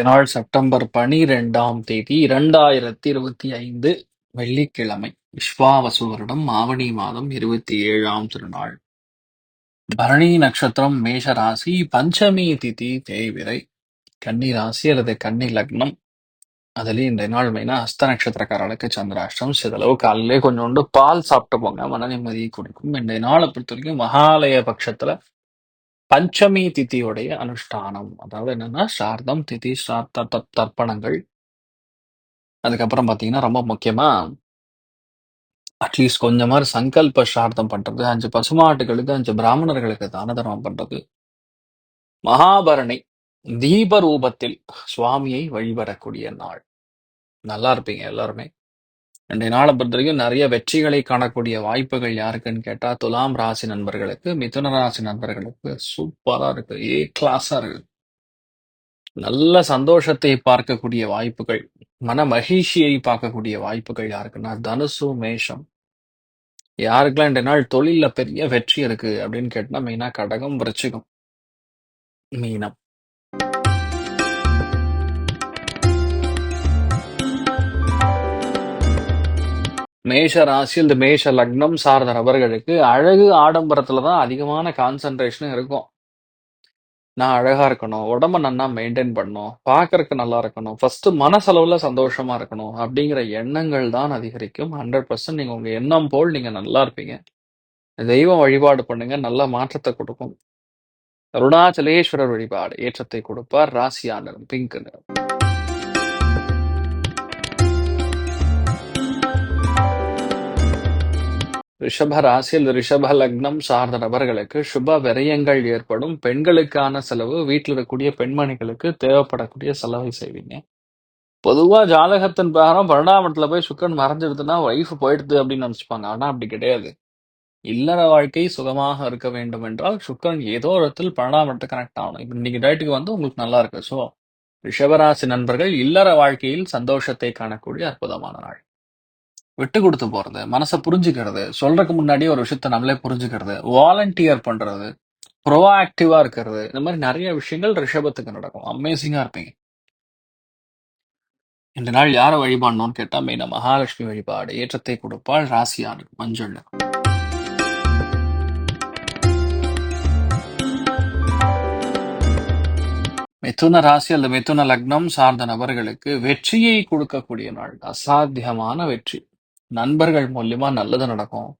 இன்றைய நாள் செப்டம்பர் பனிரெண்டாம் தேதி இரண்டாயிரத்தி இருபத்தி ஐந்து வெள்ளிக்கிழமை விஸ்வாவசு வருடம் ஆவணி மாதம் இருபத்தி ஏழாம் திருநாள். பரணி நட்சத்திரம் மேஷ ராசி பஞ்சமி திதி தேய்விரை கன்னி ராசி அல்லது கன்னி லக்னம். அதுலேயும் இன்றைய நாள் மெயினா ஹஸ்த நட்சத்திரக்காரர்களுக்கு சந்திராஷ்டம் சிதளவு காலையிலே கொஞ்சோண்டு பால் சாப்பிட்டு போங்க மன நிம்மதியை கொடுக்கும். இன்றைய நாளை பொறுத்த வரைக்கும் மகாலய பட்சத்துல பஞ்சமி திதியுடைய அனுஷ்டானம். அதாவது என்னன்னா சார்தம் திதி சார்த்த தர்ப்பணங்கள். அதுக்கப்புறம் பாத்தீங்கன்னா ரொம்ப முக்கியமா அட்லீஸ்ட் கொஞ்சம் மாதிரி சங்கல்ப சார்த்தம் பண்றது அஞ்சு பசுமாட்டுகளுக்கு அஞ்சு பிராமணர்களுக்கு தான தர்மம் பண்றது. மகாபரணி தீப ரூபத்தில் சுவாமியை வழிபடக்கூடிய நாள். நல்லா இருப்பீங்க எல்லாருமே. இன்றைய நாளை பொறுத்த வரைக்கும் நிறைய வெற்றிகளை காணக்கூடிய வாய்ப்புகள் யாருக்குன்னு கேட்டா துலாம் ராசி நண்பர்களுக்கு மிதுன ராசி நண்பர்களுக்கு சூப்பரா இருக்கு. ஏ கிளாஸா இருக்கு. நல்ல சந்தோஷத்தை பார்க்கக்கூடிய வாய்ப்புகள் மன மகிழ்ச்சியை பார்க்கக்கூடிய வாய்ப்புகள் யாருக்குன்னா தனுசு மேஷம். யாருக்கெல்லாம் இந்த நாள் தொழில்ல பெரிய வெற்றி இருக்கு அப்படின்னு கேட்டா மெயினா கடகம் விருச்சிகம். மீனம். மேஷ ராசி இந்த மேஷ லக்னம் சார்ந்த நபர்களுக்கு அழகு ஆடம்பரத்துல தான் அதிகமான கான்சன்ட்ரேஷனும் இருக்கும். நான் அழகா இருக்கணும் உடம்ப நன்னா மெயின்டைன் பண்ணணும் பார்க்கறக்கு நல்லா இருக்கணும் ஃபர்ஸ்ட் மனசளவுல சந்தோஷமா இருக்கணும் அப்படிங்கிற எண்ணங்கள் தான் அதிகரிக்கும். ஹண்ட்ரட் பர்சன்ட் நீங்க உங்க எண்ணம் போல் நீங்க நல்லா இருப்பீங்க. தெய்வம் வழிபாடு பண்ணுங்க நல்ல மாற்றத்தை கொடுக்கும். அருணாச்சலேஸ்வரர் வழிபாடு ஏற்றத்தை கொடுப்பார். ராசியா நிறம் பிங்க் நிறம். ரிஷப ராசியில் ரிஷப லக்னம் சார்ந்த நபர்களுக்கு சுப விரயங்கள் ஏற்படும். பெண்களுக்கான செலவு வீட்டில் இருக்கக்கூடிய பெண்மணிகளுக்கு தேவைப்படக்கூடிய செலவை செய்வீங்க. பொதுவாக ஜாதகத்தின் பிரகாரம் பன்னெண்டாம் போய் சுக்கன் மறைஞ்சிடுதுன்னா ஒய்ஃப் போயிடுது அப்படின்னு நினச்சிப்பாங்க. ஆனால் அப்படி கிடையாது. இல்லற வாழ்க்கை சுகமாக இருக்க வேண்டும் என்றால் சுக்கரன் ஏதோ ஒரு இடத்தில் பன்னெண்டாம் கனெக்ட் ஆகணும். இப்போ இன்னைக்கு டேட்டுக்கு வந்து உங்களுக்கு நல்லா இருக்கு. ஸோ ரிஷபராசி நண்பர்கள் இல்லற வாழ்க்கையில் சந்தோஷத்தை காணக்கூடிய அற்புதமான நாள். விட்டு கொடுத்து போறது மனசை புரிஞ்சுக்கிறது சொல்றதுக்கு முன்னாடி ஒரு விஷயத்த நம்மளே புரிஞ்சுக்கிறது வாலண்டியர் பண்றது ப்ரோஆக்டிவா இருக்கிறது இந்த மாதிரி நிறைய விஷயங்கள் ரிஷபத்துக்கு நடக்கும். அமேசிங்கா இருப்பீங்க. இந்த நாள் யாரை வழிபாடணும்னு கேட்டா மெயினா மகாலட்சுமி வழிபாடு ஏற்றத்தை கொடுப்பாள் ராசியானு மஞ்சள் மிதுன ராசி அல்லது மிதுன லக்னம் சார்ந்த நபர்களுக்கு வெற்றியை கொடுக்கக்கூடிய நாள் அசாத்தியமான வெற்றி. நண்பர்கள் மூலியமா நல்லது நடக்கும்.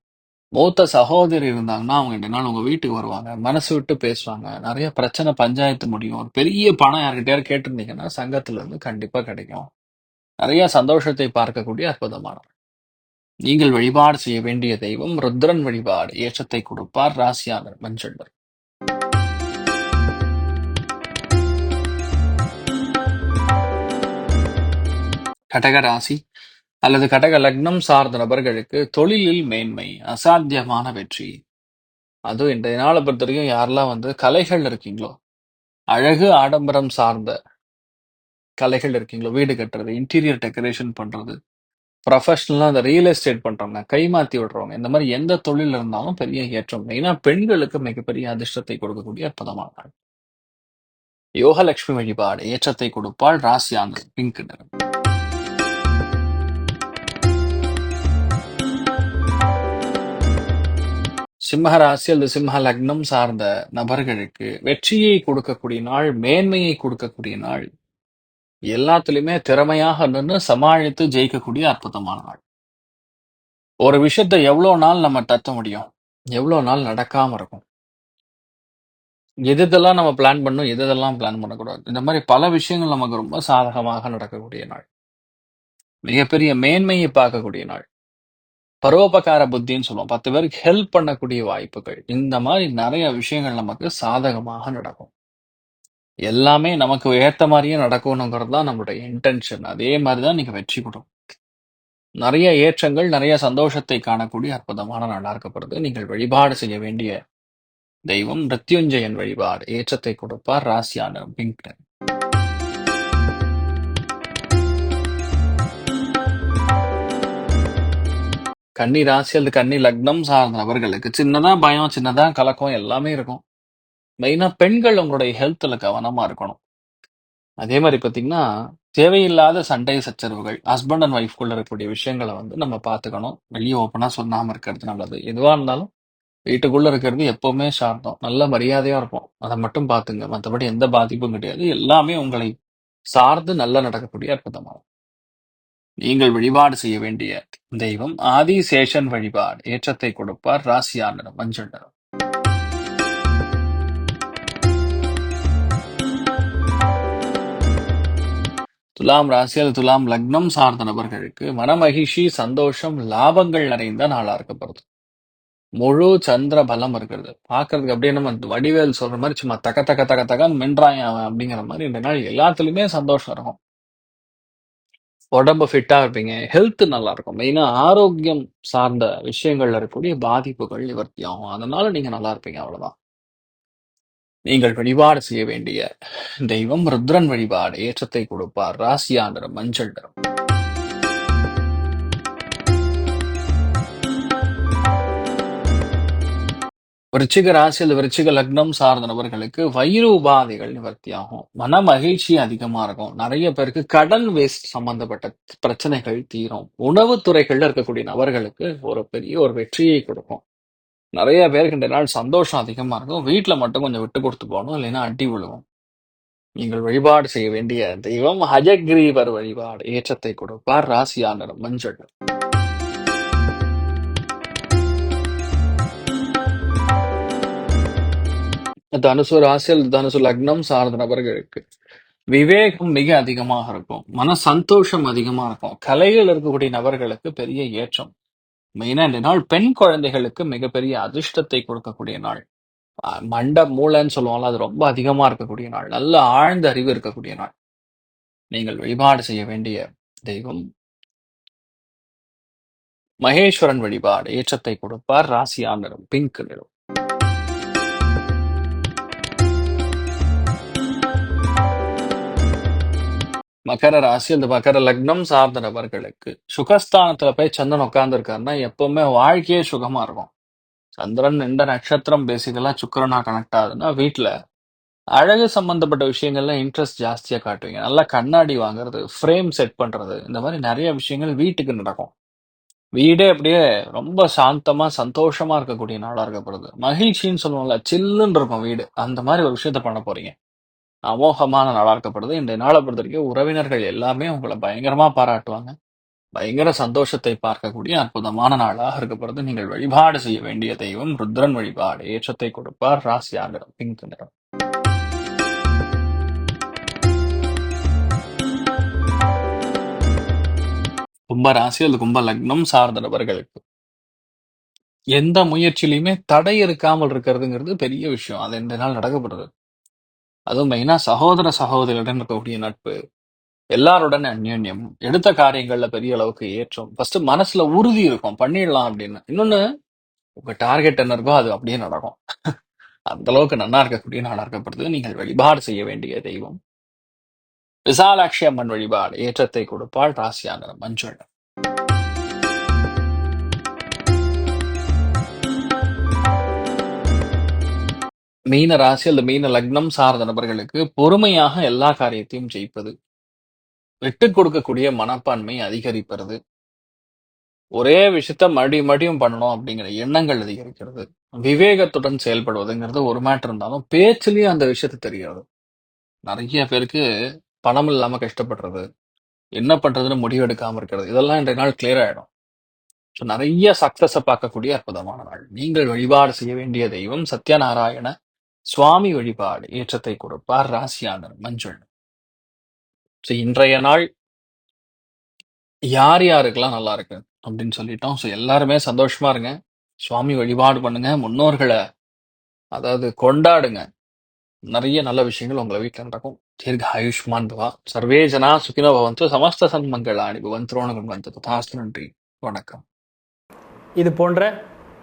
மூத்த சகோதரி இருந்தாங்கன்னா அவங்க ரெண்டு நாள் உங்க வீட்டுக்கு வருவாங்க. மனசு விட்டு பேசுவாங்க. நிறைய பிரச்சனை பஞ்சாயத்து முடியும். ஒரு பெரிய பணம் யார்கிட்டயாவது கேட்டிருந்தீங்கன்னா சங்கத்துல இருந்து கண்டிப்பா கிடைக்கும். நிறைய சந்தோஷத்தை பார்க்கக்கூடிய அற்புதமான நீங்கள் வழிபாடு செய்ய வேண்டிய தெய்வம் ருத்ரன் வழிபாடு. ஏற்றத்தை கொடுப்பார் ராசியாளர் மஞ்சள்வர் கடகராசி அல்லது கடக லக்னம் சார்ந்த நபர்களுக்கு தொழிலில் மேன்மை அசாத்தியமான வெற்றி. அதுவும் இன்றைய நாளை பொறுத்த வரைக்கும் யாரெல்லாம் வந்து கலைகள் இருக்கீங்களோ அழகு ஆடம்பரம் சார்ந்த கலைகள் இருக்கீங்களோ வீடு கட்டுறது இன்டீரியர் டெக்கரேஷன் பண்றது ப்ரொஃபஷனலாக அந்த ரியல் எஸ்டேட் பண்றவங்க கைமாத்தி விடுறவங்க இந்த மாதிரி எந்த தொழில் இருந்தாலும் பெரிய ஏற்றம். மெயினா பெண்களுக்கு மிகப்பெரிய அதிர்ஷ்டத்தை கொடுக்கக்கூடிய பதமான யோகலட்சுமி வழிபாடு ஏற்றத்தை கொடுப்பாள் ராசியாங்க பிங்க் நிறம். சிம்ம ராசி அல்லது சிம்ம லக்னம் சார்ந்த நபர்களுக்கு வெற்றியை கொடுக்கக்கூடிய நாள், மேன்மையை கொடுக்கக்கூடிய நாள். எல்லாத்துலயுமே திறமையாக நின்னு சமாளித்து ஜெயிக்கக்கூடிய அற்புதமான நாள். ஒரு விஷயத்த எவ்வளோ நாள் நம்ம தட்ட முடியும்? எவ்வளோ நாள் நடக்காம இருக்கும்? எது நம்ம பிளான் பண்ணணும், எது எதெல்லாம் பிளான் பண்ணக்கூடாது. இந்த மாதிரி பல விஷயங்கள் நமக்கு ரொம்ப சாதகமாக நடக்கக்கூடிய நாள். மிகப்பெரிய மேன்மையை பார்க்கக்கூடிய நாள். பரோபகார புத்தின்னு சொல்லுவோம். 10 பேருக்கு ஹெல்ப் பண்ணக்கூடிய வாய்ப்புகள். இந்த மாதிரி நிறைய விஷயங்கள் நமக்கு சாதகமாக நடக்கும். எல்லாமே நமக்கு ஏத்த மாதிரியே நடக்கணுங்கிறது தான் நம்மளுடைய இன்டென்ஷன். அதே மாதிரி தான் நீங்க வெற்றி பெறும். நிறைய ஏற்றங்கள், நிறைய சந்தோஷத்தை காணக்கூடிய அற்புதமான நாளாக இருக்கப்படுது. நீங்கள் வழிபாடு செய்ய வேண்டிய தெய்வம் மிருத்யுஞ்சயன் வழிபாடு. ஏற்றத்தை கொடுப்பார். ராசியான பிங்க்டன் கன்னி ராசி அல்லது கன்னி லக்னம் சார்ந்த நபர்களுக்கு சின்னதா பயம், சின்னதா கலக்கம் எல்லாமே இருக்கும். மெயினா பெண்கள் உங்களுடைய ஹெல்த்ல கவனமா இருக்கணும். அதே மாதிரி பார்த்தீங்கன்னா, தேவையில்லாத சண்டை சச்சரவுகள், ஹஸ்பண்ட் அண்ட் ஒய்ஃப்குள்ள இருக்கக்கூடிய விஷயங்களை வந்து நம்ம பார்த்துக்கணும். வெளியே ஓப்பனா சொல்லாம இருக்கிறது நல்லது. எதுவா இருந்தாலும் வீட்டுக்குள்ள இருக்கிறது எப்பவுமே சார்ந்தோம் நல்ல மரியாதையா இருப்போம். அதை மட்டும் பார்த்துங்க. மற்றபடி எந்த பாதிப்பும் கிடையாது. எல்லாமே உங்களை சார்ந்து நல்லா நடக்கக்கூடிய அற்புதமாகும் நீங்கள் வழிபாடு செய்ய வேண்டிய தெய்வம் ஆதிசேஷன் வழிபாடு. ஏற்றத்தை கொடுப்பார். ராசியா நிறம் மஞ்சள் நிறம். துலாம் ராசி அல்லது துலாம் லக்னம் சார்ந்த நபர்களுக்கு மனமகிழ்ச்சி, சந்தோஷம், லாபங்கள் நிறைந்த நாளா இருக்கப்படுது. முழு சந்திர பலம் இருக்கிறது. பாக்குறதுக்கு அப்படியே நம்ம வடிவேல் சொல்ற மாதிரி சும்மா தக்க தக்க தக தகன்னு அவன் அப்படிங்கிற மாதிரி இந்த நாள் எல்லாத்துலயுமே சந்தோஷம் இருக்கும். உடம்பு ஃபிட்டா இருப்பீங்க. ஹெல்த் நல்லா இருக்கும். மெயினா ஆரோக்கியம் சார்ந்த விஷயங்கள்ல இருக்கக்கூடிய பாதிப்புகள் நிவர்த்தி ஆகும். அதனால நீங்க நல்லா இருப்பீங்க அவ்வளவுதான். நீங்கள் வழிபாடு செய்ய வேண்டிய தெய்வம் ருத்ரன் வழிபாடு. ஏற்றத்தை கொடுப்பார். ராசியா நிறம் மஞ்சள் நிறம். விருச்சிக ராசி அல்லது விருச்சிக லக்னம் சார்ந்த நபர்களுக்கு வயிறு உபாதைகள் நிவர்த்தியாகும். மன மகிழ்ச்சி அதிகமா இருக்கும். நிறைய பேருக்கு கடன் வேஸ்ட் சம்பந்தப்பட்ட பிரச்சனைகள் தீரும். உணவு துறைகள்ல இருக்கக்கூடிய நபர்களுக்கு ஒரு பெரிய ஒரு வெற்றியை கொடுக்கும். நிறைய பேருக்கு இந்த நாள் சந்தோஷம் அதிகமா இருக்கும். வீட்டில் மட்டும் கொஞ்சம் விட்டு கொடுத்து போகணும். இல்லைன்னா அடி விழுவோம் நீங்கள் வழிபாடு செய்ய வேண்டிய தெய்வம் ஹயக்ரீவர் வழிபாடு. ஏற்றத்தை கொடுப்பார். ராசியானர் மஞ்சள் தனுசு ராசியில் தனுசு லக்னம் சார்ந்த நபர்களுக்கு விவேகம் மிக அதிகமாக இருக்கும். மன சந்தோஷம் அதிகமா இருக்கும். கலையில் இருக்கக்கூடிய நபர்களுக்கு பெரிய ஏற்றம். மெயினா இந்த நாள் பெண் குழந்தைகளுக்கு மிகப்பெரிய அதிர்ஷ்டத்தை கொடுக்கக்கூடிய நாள். மண்ட மூளைன்னு சொல்லுவோம்ல, அது ரொம்ப அதிகமா இருக்கக்கூடிய நாள். நல்ல ஆழ்ந்த அறிவு இருக்கக்கூடிய நாள். நீங்கள் வழிபாடு செய்ய வேண்டிய தெய்வம் மகேஸ்வரன் வழிபாடு. ஏற்றத்தை கொடுப்பார். ராசியா நிறம் பிங்க் நிறம். மகர ராசி அந்த மகர லக்னம் சார்ந்த நபர்களுக்கு சுகஸ்தானத்துல போய் சந்திரன் உட்கார்ந்துருக்காருன்னா எப்பவுமே வாழ்க்கையே சுகமா இருக்கும். சந்திரன் எந்த நட்சத்திரம் பேசிக்கலா சுக்கிரனா கனெக்ட் ஆகுதுன்னா வீட்டில் அழகு சம்பந்தப்பட்ட விஷயங்கள்ல இன்ட்ரெஸ்ட் ஜாஸ்தியா காட்டுவீங்க. நல்லா கண்ணாடி வாங்குறது, ஃப்ரேம் செட் பண்றது இந்த மாதிரி நிறைய விஷயங்கள் வீட்டுக்கு நடக்கும். வீடே அப்படியே ரொம்ப சாந்தமா, சந்தோஷமா இருக்கக்கூடிய நாளா இருக்கப்படுது. மகிழ்ச்சின்னு சொல்லுவோம்ல, சில்லுன்னு இருக்கும் வீடு. அந்த மாதிரி ஒரு விஷயத்த பண்ண போறீங்க. அமோகமான நாளா இருக்கப்படுது. நாளை நாள பொறுத்தவரைக்கும் உறவினர்கள் எல்லாமே உங்களை பயங்கரமா பாராட்டுவாங்க. பயங்கர சந்தோஷத்தை பார்க்கக்கூடிய அற்புதமான நாளாக இருக்கப்படுது. நீங்கள் வழிபாடு செய்ய வேண்டிய தெய்வம் ருத்ரன் வழிபாடு. ஏற்றத்தை கொடுப்பார். ராசி நிறம் பிங்க் நிறம். கும்ப ராசி அல்லது கும்ப லக்னம் சார்ந்த நபர்களுக்கு எந்த முயற்சியிலையுமே தடை இருக்காமல் இருக்கிறதுங்கிறது பெரிய விஷயம். அது இந்த நாள் நடக்கப்படுறது அதுவும் மெயினா சகோதர சகோதரியுடன் இருக்கக்கூடிய நட்பு, எல்லாருடன் அந்யோன்யம், எடுத்த காரியங்கள்ல பெரிய அளவுக்கு ஏற்றம். ஃபர்ஸ்ட் மனசுல உறுதி இருக்கும். பண்ணிடலாம் அப்படின்னு. இன்னொன்னு உங்க டார்கெட் என்ன இருக்கோ அது அப்படியே நடக்கும். அந்த அளவுக்கு நன்னா இருக்கக்கூடிய நாடா இருக்கப்படுது. நீங்கள் வழிபாடு செய்ய வேண்டிய தெய்வம் விசாலாட்சி அம்மன் வழிபாடு. ஏற்றத்தை கொடுப்பாள். ராசியா மஞ்சள் மீன ராசி அல்லது மீன லக்னம் சார்ந்த நபர்களுக்கு பொறுமையாக எல்லா காரியத்தையும் ஜெயிப்பது. விட்டுக் கொடுக்கக்கூடிய மனப்பான்மை அதிகரிப்பது. ஒரே விஷயத்த மறுபடியும் மறுபடியும் பண்ணணும் அப்படிங்கிற எண்ணங்கள் அதிகரிக்கிறது. விவேகத்துடன் செயல்படுவதுங்கிறது ஒரு மேட்டர் இருந்தாலும் பேச்சுலயே அந்த விஷயத்த தெரியாது நிறைய பேருக்கு பணம் இல்லாம கஷ்டப்படுறது என்ன பண்றதுன்னு முடிவு எடுக்காம இருக்கிறது இதெல்லாம் இன்றைய நாள் கிளியர் ஆயிடும் ஸோ நிறைய சக்சஸை பார்க்கக்கூடிய அற்புதமான நாள் நீங்கள் வழிபாடு செய்ய வேண்டிய தெய்வம் சத்யநாராயண சுவாமி வழிபாடு ஏற்றத்தை கொடுப்பார் ராசியானர் மஞ்சள். ஸோ இன்றைய நாள் யார் யாருக்கெல்லாம் நல்லா இருக்கு அப்படின்னு சொல்லிட்டோம். ஸோ எல்லாருமே சந்தோஷமா இருங்க. சுவாமி வழிபாடு பண்ணுங்க. முன்னோர்களை அதாவது கொண்டாடுங்க. நிறைய நல்ல விஷயங்கள் உங்களை வீட்டில் நடக்கும். தீர்க்க ஆயுஷ்மான் பவா சர்வே ஜனா சுகினோ பவந்து. சமஸ்த சன்மங்களாணி பவந்தோணகம் வந்து நன்றி. வணக்கம். இது போன்ற